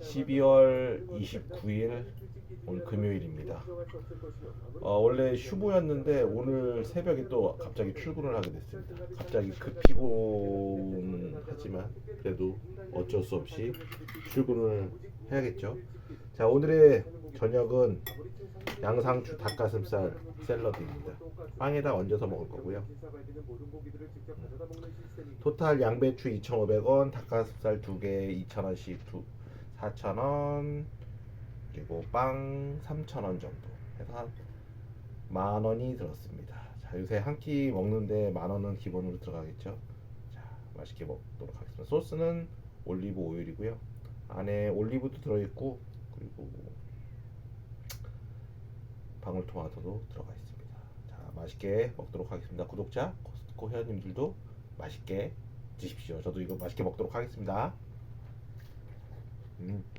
12월 29일 오늘 금요일입니다. 어, 원래 휴무였는데 오늘 새벽에 또 갑자기 출근을 하게 됐습니다. 갑자기 급 피곤하지만 그래도 어쩔 수 없이 출근을 해야겠죠. 자 오늘의 저녁은 양상추 닭가슴살 샐러드입니다. 빵에다 얹어서 먹을 거고요. 토탈 양배추 2,500원, 닭가슴살 2개 2,000원씩 4,000원, 그리고 빵 3,000원 정도 해서 한만 원이 들었습니다. 자, 요새 한 끼 먹는데 만 원은 기본으로 들어가겠죠. 자, 맛있게 먹도록 하겠습니다. 소스는 올리브 오일이고요. 안에 올리브도 들어있고 그리고 방울토마토도 들어가 있습니다. 자, 맛있게 먹도록 하겠습니다. 구독자, 코스트코 회원님들도 맛있게 드십시오. 저도 이거 맛있게 먹도록 하겠습니다. Mm.